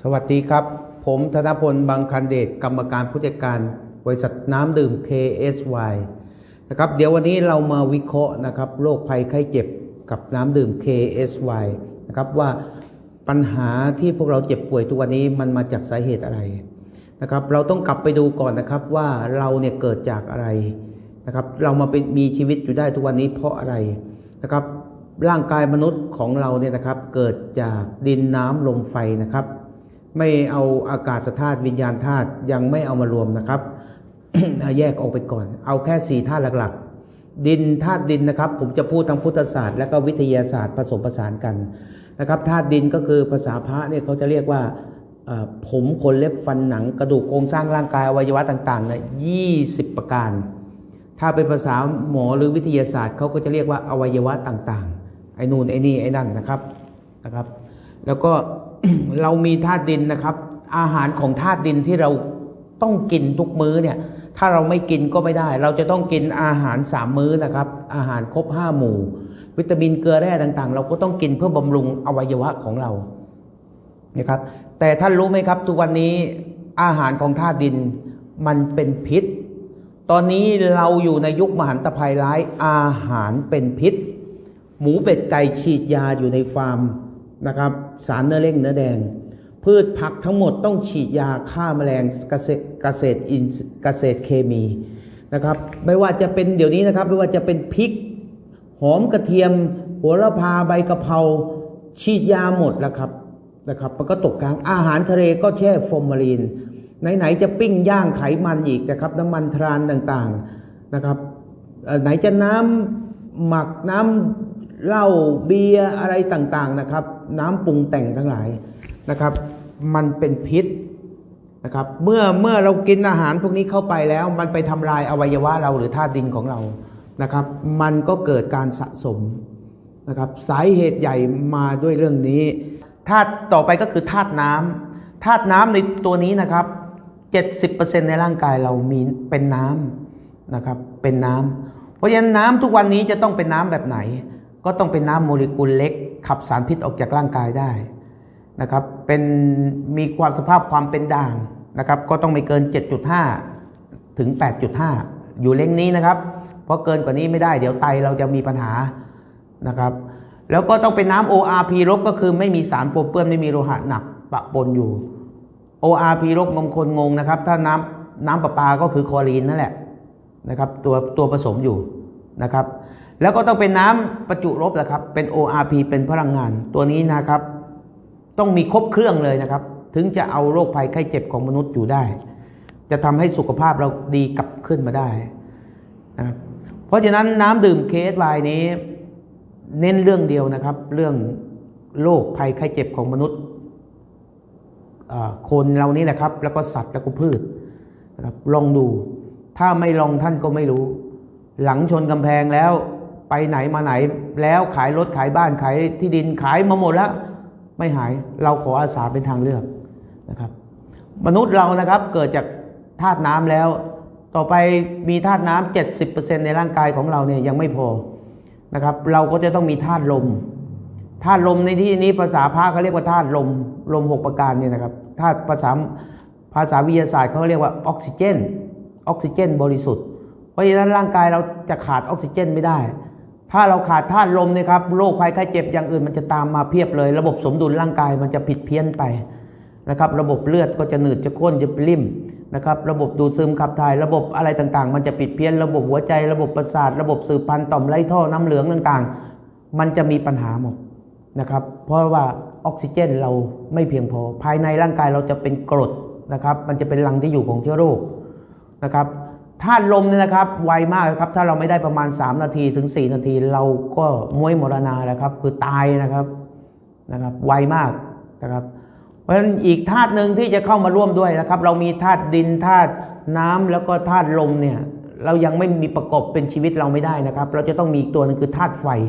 สวัสดีครับ ผมธนพลบางคันเดชกรรมการผู้จัดการบริษัทน้ำดื่ม KSY นะครับเดี๋ยววันนี้เรามาวิเคราะห์นะครับโรคภัยไข้เจ็บกับน้ำดื่ม KSY นะครับว่าปัญหาที่พวกเราเจ็บป่วยทุกวันนี้มันมาจากสาเหตุอะไรนะครับเราต้องกลับไปดูก่อนนะครับว่าเราเนี่ยเกิดจากอะไรนะครับเรามาเป็นมีชีวิตอยู่ได้ทุกวันนี้เพราะอะไรนะครับร่างกายมนุษย์ของเราเนี่ยนะครับเกิดจากดินน้ำลมไฟนะครับ ไม่เอาอากาศธาตุวิญญาณธาตุยังไม่เอามารวมนะครับ แยกออกไปก่อน เอาแค่สี่ธาตุหลักๆ ดินธาตุดินนะครับ ผมจะพูดทางพุทธศาสตร์และก็วิทยาศาสตร์ผสมผสานกันนะครับธาตุดินก็คือภาษาพระเนี่ยเขาจะเรียกว่าผมขนเล็บฟันหนังกระดูกโครงสร้างร่างกายอวัยวะต่างๆเนี่ยยี่สิบประการ ถ้าเป็นภาษาหมอหรือวิทยาศาสตร์เขาก็จะเรียกว่าอวัยวะต่างๆ ไอ้นู่นไอ้นี่ไอ้นั่นนะครับนะครับ แล้วก็ เรามีธาตุดินนะครับ อาหารของธาตุดินที่เราต้องกินทุกมื้อเนี่ย ถ้าเราไม่กินก็ไม่ได้ เราจะต้องกินอาหารสามมื้อนะครับ อาหารครบห้าหมู่ วิตามินเกลือแร่ต่างๆ เราก็ต้องกินเพื่อบำรุงอวัยวะของเรานะครับ แต่ท่านรู้ไหมครับ ทุกวันนี้อาหารของธาตุดินมันเป็นพิษ ตอนนี้เราอยู่ในยุคมหันตภัยร้ายอาหารเป็นพิษ หมูเป็ดไก่ฉีดยาอยู่ในฟาร์ม นะครับ สารเนื้อเร่งเนื้อแดง พืชผักทั้งหมดต้องฉีดยาฆ่าแมลงเกษตรเกษตรอินเกษตรเคมีนะครับไม่ว่าจะเป็นเดี๋ยวนี้นะครับไม่ว่าจะเป็นพริก หอมกระเทียมหัวละพาใบกะเพราฉีดยาหมดแล้วครับนะครับมันก็ตกกลางอาหารทะเลก็แช่ฟอร์มาลีนไหนๆจะปิ้งย่างไขมันอีกนะครับ น้ำมันทรานต่างๆนะครับไหนจะน้ำหมักน้ำ เหล้าเบียร์อะไรต่างๆนะครับ น้ำปรุงแต่งทั้งหลายนะครับ มันเป็นพิษนะครับเมื่อเมื่อเรากินอาหารพวกนี้เข้าไปแล้ว มันไปทำลายอวัยวะเราหรือธาตุดินของเรานะครับ มันก็เกิดการสะสมนะครับสาเหตุใหญ่มาด้วยเรื่องนี้ธาตุต่อไปก็คือธาตุน้ำธาตุน้ำในตัวนี้นะครับ 70%ในร่างกายเรามีเป็นน้ำนะครับเป็นน้ำเพราะฉะนั้นน้ำทุกวันนี้จะต้องเป็นน้ำแบบไหน ก็ต้องเป็นน้ำโมเลกุลเล็ก ขับสารพิษออกจากร่างกายได้นะครับเป็นมีความสภาพความเป็นด่างนะครับ ก็ต้องไม่เกิน 7.5 ถึง 8.5 อยู่เล้งนี้นะครับ เพราะเกินกว่านี้ไม่ได้ เดี๋ยวไตเราจะมีปัญหานะครับ แล้วก็ต้องเป็นน้ำ ORP ลบก็คือไม่มีสารปนเปื้อนไม่มีโลหะหนักปะปนอยู่ ORP ลบงมคนงงนะครับ ถ้าน้ำน้ำประปาก็คือคลอรีนนั่นแหละนะครับตัวตัวผสมอยู่นะครับ แล้วก็ต้องเป็นน้ำประจุลบแหละครับ เป็น ORP เป็นพลังงานตัวนี้นะครับ ต้องมีครบเครื่องเลยนะครับ ถึงจะเอาโรคภัยไข้เจ็บของมนุษย์อยู่ได้ จะทำให้สุขภาพเราดีกลับขึ้นมาได้นะครับเพราะฉะนั้นน้ำดื่ม KSY นี้ เน้นเรื่องเดียวนะครับ เรื่องโรคภัยไข้เจ็บของมนุษย์คนเรานี่แหละครับ แล้วก็สัตว์แล้วก็พืชนะครับลองดู ถ้าไม่ลองท่านก็ไม่รู้ หลังชนกำแพงแล้ว ไปไหนมาไหนแล้วขายรถขายบ้านขายที่ดินขายมาหมดแล้ว ไม่หายเราขออาสาเป็นทางเลือกนะครับ มนุษย์เรานะครับเกิดจากธาตุน้ำแล้ว ต่อไปมีธาตุน้ำ70%ในร่างกายของเราเนี่ยยังไม่พอนะครับเราก็จะต้องมีธาตุลมธาตุลมในที่นี้ภาษาพระเขาเรียกว่าธาตุลมลมหกประการเนี่ยนะครับธาตุภาษาภาษาวิทยาศาสตร์เขาเรียกว่าออกซิเจนออกซิเจนบริสุทธิ์เพราะฉะนั้นร่างกายเราจะขาดออกซิเจนไม่ได้ ถ้าเราขาดธาตุลมนะครับโรคภัยไข้เจ็บอย่างอื่นมันจะตามมาเพียบเลย ระบบสมดุลร่างกายมันจะผิดเพี้ยนไปนะครับ ระบบเลือดก็จะหนืดจะข้นจะปริ่มนะครับ ระบบดูดซึมขับถ่าย ระบบอะไรต่างๆ มันจะผิดเพี้ยน ระบบหัวใจ ระบบประสาท ระบบสืบพันธุ์ต่อมไร้ท่อน้ำเหลืองต่างๆ มันจะมีปัญหาหมดนะครับ เพราะว่าออกซิเจนเราไม่เพียงพอ ภายในร่างกายเราจะเป็นกรดนะครับ มันจะเป็นรังที่อยู่ของเชื้อโรคนะครับ ธาตุลมเนี่ยนะครับไวมากครับ ถ้าเราไม่ได้ประมาณ 3 นาทีถึง 4 นาที เราก็ม้วยมรณาแล้วครับ คือตายนะครับนะครับ ไวมากนะครับ เพราะฉะนั้นอีกธาตุหนึ่งที่จะเข้ามาร่วมด้วยนะครับ เรามีธาตุดินธาตุน้ำแล้วก็ธาตุลมเนี่ยเรายังไม่มีประกอบเป็นชีวิตเราไม่ได้นะครับ เราจะต้องมีอีกตัวหนึงคือธาตุไฟ